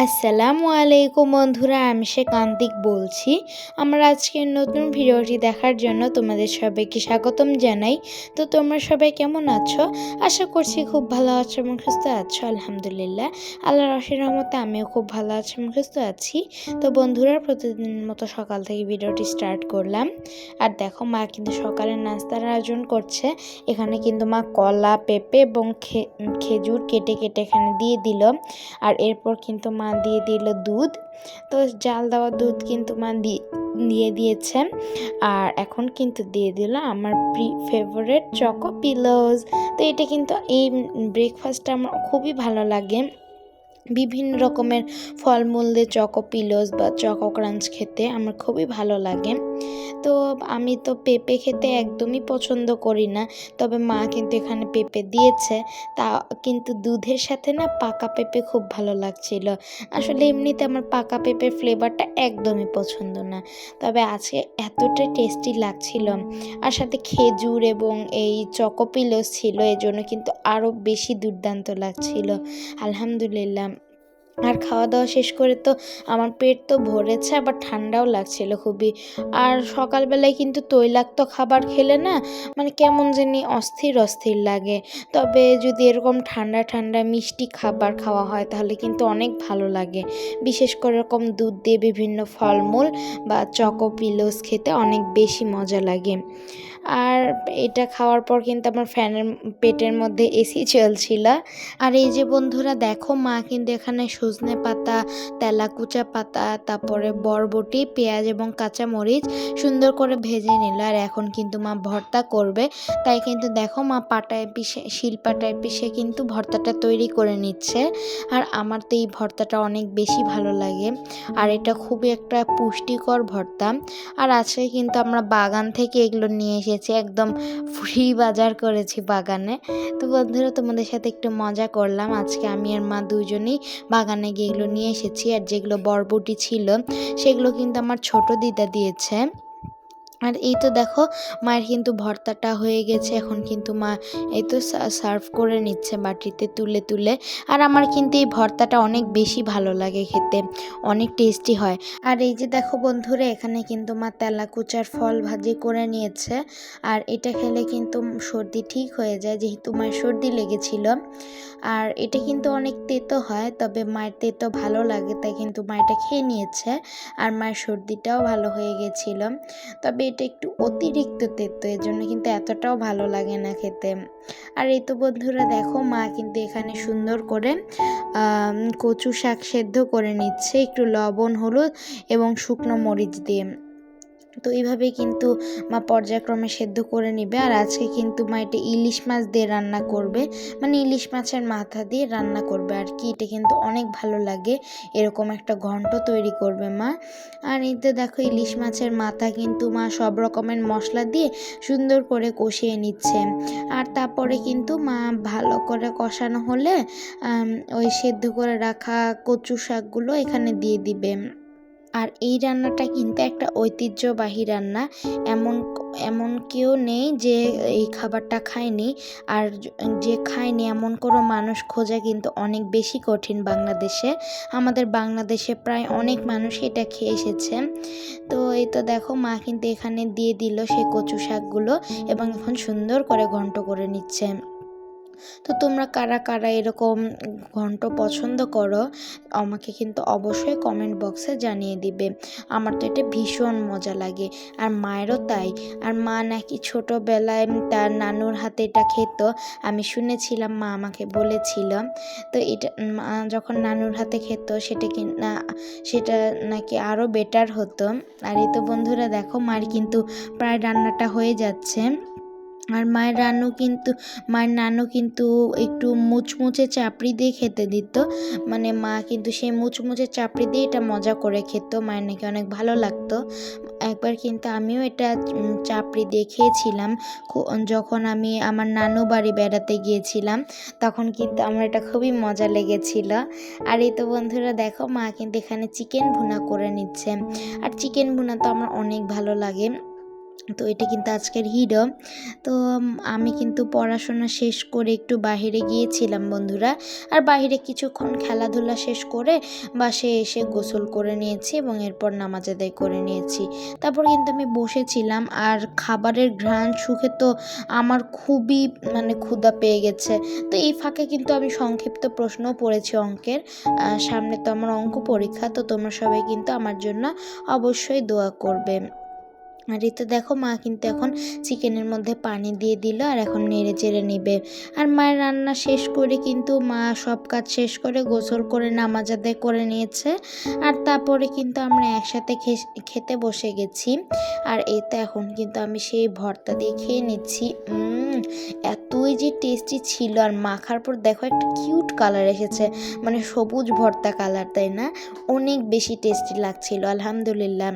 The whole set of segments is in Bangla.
আসসালামু আলাইকুম বন্ধুরা, আমি সে কান্তিক বলছি। আমরা আজকের নতুন ভিডিওটি দেখার জন্য তোমাদের সবাইকে স্বাগতম জানাই। তো তোমরা সবাই কেমন আছো? আশা করছি খুব ভালো আছো এবং সুস্থ আছো, আলহামদুলিল্লাহ। আল্লাহ রসের রহমতে আমিও খুব ভালো আছি এবং সুস্থ আছি। তো বন্ধুরা, প্রতিদিনের মতো সকাল থেকে ভিডিওটি স্টার্ট করলাম। আর দেখো, মা কিন্তু সকালের নাস্তার আয়োজন করছে। এখানে কিন্তু মা কলা, পেঁপে এবং খেজুর কেটে কেটে এখানে দিয়ে দিল। আর এরপর কিন্তু মা দিয়ে দিল দুধ। তো জাল দেওয়া দুধ কিন্তু মা দিয়ে দিয়ে দিয়েছেন আর এখন কিন্তু দিয়ে দিল আমার প্রি ফেভারেট চকো পিলোজ তো এটা কিন্তু এই ব্রেকফাস্টটা আমার খুবই ভালো লাগে। বিভিন্ন রকমের ফলমূল দিয়ে চকো পিলোজ বা চকো ক্রাঞ্চ খেতে আমার খুবই ভালো লাগে। তো আমি তো পেঁপে খেতে একদমই পছন্দ করি না। তবে মা কিন্তু এখানে পেঁপে দিয়েছে। তা কিন্তু দুধের সাথে না পাকা পেঁপে খুব ভালো লাগছিল। আসলে এমনিতে আমার পাকা পেঁপের ফ্লেভারটা একদমই পছন্দ না। তবে আজকে এতটাই টেস্টি লাগছিল। আর সাথে খেজুর এবং এই চকোপিলোস ছিল এই জন্য কিন্তু আরও বেশি দুর্দান্ত লাগছিল। আলহামদুলিল্লাহ। আর খাওয়া দাওয়া শেষ করে তো আমার পেট তো ভরেছে, আবার ঠান্ডাও লাগছিল খুবই। আর সকালবেলায় কিন্তু তৈলাক্ত খাবার খেলে না মানে কেমন জানি অস্থির অস্থির লাগে। তবে যদি এরকম ঠান্ডা ঠান্ডা মিষ্টি খাবার খাওয়া হয় তাহলে কিন্তু অনেক ভালো লাগে। বিশেষ করে এরকম দুধ দিয়ে বিভিন্ন ফলমূল বা চকো পিলোস খেতে অনেক বেশি মজা লাগে। আর এটা খাওয়ার পর কিন্তু আমার ফ্যানের পেটের মধ্যে এসি চলছিল। আর এই যে বন্ধুরা, দেখো মা কিন্তু এখানে সজনে পাতা, তেলাকুচা পাতা, তারপরে বরবটি, পেঁয়াজ এবং কাঁচা মরিচ সুন্দর করে ভেজে নিল। আর এখন কিন্তু মা ভর্তা করবে। তাই কিন্তু দেখো মা পাটায় পিষে শিলপাটায় পিষে কিন্তু ভর্তাটা তৈরি করে নিচ্ছে। আর আমার তো এই ভর্তাটা অনেক বেশি ভালো লাগে। আর এটা খুবই একটা পুষ্টিকর ভর্তা। আর আজকে কিন্তু আমরা বাগান থেকে এগুলো নিয়ে এসেছি একদম ফ্রি বাজার করেছি বাগানে। তো বন্ধুরা, তোমাদের সাথে একটু মজা করলাম। আজকে আমি আর মা দুজনেই বাগানে গিয়ে এগুলো নিয়ে এসেছি। আর যেগুলো বরবটি ছিল, সেগুলো কিন্তু আমার ছোট দিদা দিয়েছে। আর এই তো দেখো, মায়ের কিন্তু ভর্তাটা হয়ে গেছে। এখন কিন্তু মা এই তো সার্ভ করে নিচ্ছে বাটিতে তুলে তুলে। আর আমার কিন্তু এই ভর্তাটা অনেক বেশি ভালো লাগে খেতে, অনেক টেস্টি হয়। আর এই যে দেখো বন্ধুরা, এখানে কিন্তু মা তেলাকুচার ফল ভাজি করে নিয়েছে। আর এটা খেলে কিন্তু সর্দি ঠিক হয়ে যায়, যেহেতু মায়ের সর্দি লেগেছিল। আর এটা কিন্তু অনেক তেতো হয়, তবে মায়ের তেতো ভালো লাগে, তাই কিন্তু মা এটা খেয়ে নিয়েছে। আর মায়ের সর্দিটাও ভালো হয়ে গেছিল। তবে এটা একটু অতিরিক্ত তেতো এর জন্য কিন্তু এতটাও ভালো লাগে না খেতে। আর এই তো বন্ধুরা দেখো, মা কিন্তু এখানে সুন্দর করে কচু শাক সেদ্ধ করে নিচ্ছে, একটু লবণ, হলুদ এবং শুকনো মরিচ দিয়ে। তো এইভাবেই কিন্তু মা পর্যায়ক্রমে সেদ্ধ করে নেবে। আর আজকে কিন্তু মা এটা ইলিশ মাছ দিয়ে রান্না করবে। মানে ইলিশ মাছের মাথা দিয়ে রান্না করবে আর কি। এটা কিন্তু অনেক ভালো লাগে। এরকম একটা ঘন্ট তৈরি করবে মা। আর এতে দেখো ইলিশ মাছের মাথা কিন্তু মা সব রকমের মশলা দিয়ে সুন্দর করে কষিয়ে নিচ্ছে। আর তারপরে কিন্তু মা ভালো করে কষানো হলে ওই সেদ্ধ করে রাখা কচু শাকগুলো এখানে দিয়ে দিবে। আর এই রান্নাটা কিন্তু একটা ঐতিহ্যবাহী রান্না। এমন এমন কেউ নেই যে এই খাবারটা খায়নি। আর যে খায়নি এমন কোনো মানুষ খোঁজা কিন্তু অনেক বেশি কঠিন বাংলাদেশে। আমাদের বাংলাদেশে প্রায় অনেক মানুষ এটা খেয়ে এসেছে। তো এই তো দেখো, মা কিন্তু এখানে দিয়ে দিল সেই কচু শাকগুলো এবং এখন সুন্দর করে ঘন্ট করে নিচ্ছে। তো তোমরা কারা কারা এরকম ঘন্ট পছন্দ করো, আমাকে কিন্তু অবশ্যই কমেন্ট বক্সে জানিয়ে দিবে। আমার তো এটা ভীষণ মজা লাগে। আর মায়েরও তাই। আর মা নাকি ছোটোবেলায় তার নানুর হাতে এটা খেত। আমি শুনেছিলাম, মা আমাকে বলেছিল। তো এটা মা যখন নানুর হাতে খেত, সেটা কি না, সেটা নাকি আরও বেটার হতো। আর এই তো বন্ধুরা দেখো মার কিন্তু প্রায় রান্নাটা হয়ে যাচ্ছে। আর মায়ের রান্নু কিন্তু, মায়ের নানু কিন্তু একটু মুচমুচে চাপড়ি দিয়ে খেতে দিত। মানে মা কিন্তু সেই মুচমুচে চাপড়ি দিয়ে এটা মজা করে খেত। মায়ের নাকি অনেক ভালো লাগতো। একবার কিন্তু আমিও এটা চাপড়ি দিয়ে খেয়েছিলাম। যখন আমি আমার নানু বাড়ি বেড়াতে গিয়েছিলাম, তখন কিন্তু আমার এটা খুবই মজা লেগেছিল। আর এই তো বন্ধুরা, দেখো মা কিন্তু এখানে চিকেন ভুনা করে নিচ্ছে। আর চিকেন ভুনা তো আমার অনেক ভালো লাগে। তো এটা কিন্তু আজকের হিরো। তো আমি কিন্তু পড়াশোনা শেষ করে একটু বাইরে গিয়েছিলাম বন্ধুরা। আর বাইরে কিছুক্ষণ খেলাধুলা শেষ করে বাসে এসে গোসল করে নিয়েছি এবং এরপর নামাজ আদায় করে নিয়েছি। তারপর কিন্তু আমি বসেছিলাম আর খাবারের ঘ্রাণ সুখে তো আমার খুবই মানে ক্ষুধা পেয়ে গেছে। তো এই ফাঁকে কিন্তু আমি সংক্ষিপ্ত প্রশ্নও পড়েছি অঙ্কের। সামনে তো আমার অঙ্ক পরীক্ষা, তো তোমরা সবাই কিন্তু আমার জন্য অবশ্যই দোয়া করবে। আর এই তো দেখো মা কিন্তু এখন চিকেনের মধ্যে পানি দিয়ে দিল আর এখন নেড়ে চেড়ে নিবে। আর মায়ের রান্না শেষ করে কিন্তু মা সব কাজ শেষ করে গোসল করে নামাজ আদায় করে নিয়েছে। আর তারপরে কিন্তু আমরা একসাথে খেতে বসে গেছি। আর এই তো এখন কিন্তু আমি সেই ভর্তা দিয়ে খেয়ে নিচ্ছি। এতই যে টেস্টি ছিল। আর মাখার পর দেখো একটা কিউট কালার এসেছে। মানে সবুজ ভর্তা কালার তাই না? অনেক বেশি টেস্টি লাগছিল, আলহামদুলিল্লাহ।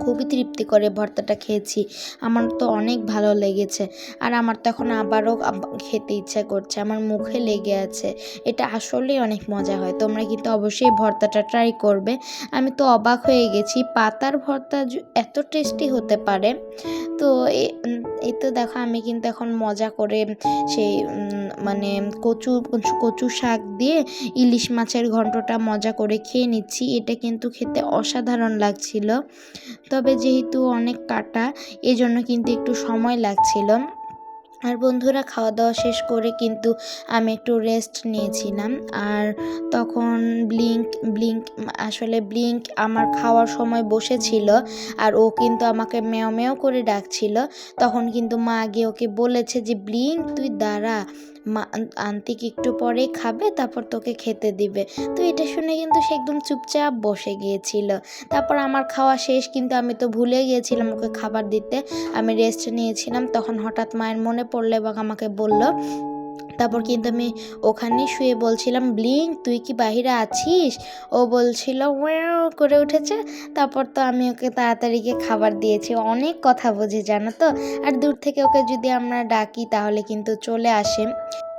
খুবই তৃপ্তি করে ভর্তাটা খেয়েছি। আমার তো অনেক ভালো লেগেছে। আর আমার তো এখন আবারও আব- খেতে ইচ্ছা করছে। আমার মুখে লেগে আছে। এটা আসলেই অনেক মজা হয়। তোমরা কিন্তু অবশ্যই ভর্তাটা ট্রাই করবে। আমি তো অবাক হয়ে গেছি। পাতার ভর্তা এত টেস্টি হতে পারে। তো এই তো দেখো আমি কিন্তু এখন মজা করে সেই মানে কচু- কচু শাক দিয়ে ইলিশ মাছের ঘন্টটা মজা করে খেয়ে নিচ্ছি। এটা কিন্তু খেতে অসাধারণ লাগছিল। তবে যেহেতু অনেক কাটা, এজন্য কিন্তু একটু সময় লাগছিল। আর বন্ধুরা খাওয়া দাওয়া শেষ করে কিন্তু আমি একটু রেস্ট নিয়েছিলাম। আর তখন ব্লিঙ্ক ব্লিঙ্ক আসলে ব্লিঙ্ক আমার খাওয়ার সময় বসেছিল আর ও কিন্তু আমাকে মেও মেও করে ডাকছিল। তখন কিন্তু মা গিয়ে ওকে বলেছে যে ব্লিঙ্ক তুই দাঁড়া মা আন্তিক একটু পরে খাবে? তারপর তোকে খেতে দিবে। তো এটা শুনে কিন্তু সে একদম চুপচাপ বসে গিয়েছিল। তারপর আমার খাওয়া শেষ, কিন্তু আমি তো ভুলে গিয়েছিলাম ওকে খাবার দিতে। আমি রেস্ট নিয়েছিলাম, তখন হঠাৎ মায়ের মনে পড়ল এবং আমাকে বলল তারপর কিন্তু আমি ওখানে শুয়ে বলছিলাম ব্লিঙ্ক তুই কি বাহিরে আছিস? ও বলছিল, ওয়াও, করে উঠেছে। তারপর তো আমি ওকে তাড়াতাড়ি গিয়ে খাবার দিয়েছি। অনেক কথা বোঝে, জানো তো? আর দূর থেকে ওকে যদি আমরা ডাকি তাহলে কিন্তু চলে আসে।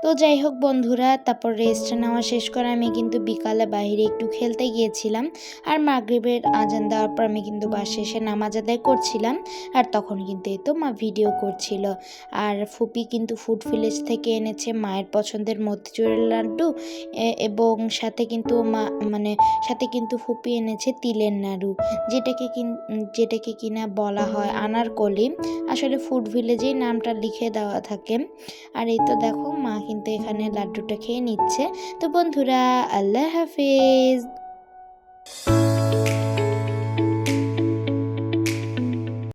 তো যাই হোক বন্ধুরা, তারপর রেস্ট নেওয়া শেষ করে আমি কিন্তু বিকালে বাইরে একটু খেলতে গিয়েছিলাম। আর মাগরিবের আজান দেওয়ার পর আমি কিন্তু বাসে এসে নামাজ আদায় করছিলাম। আর তখন কিন্তু এই তো মা ভিডিও করছিল। আর ফুপি কিন্তু ফুড ভিলেজ থেকে এনেছে মায়ের পছন্দের মতিচুরের লাড্ডু। এবং সাথে কিন্তু মা মানে সাথে কিন্তু ফুপি এনেছে তিলের নাড়ু। যেটাকে যেটাকে কিনা বলা হয় আনারকলি। আসলে ফুড ভিলেজেই নামটা লিখে দেওয়া থাকে। আর এই তো দেখো মা কিন্তু এখানে লাড্ডুটা খেয়ে নিচ্ছে। তো বন্ধুরা আল্লাহ হাফিজ।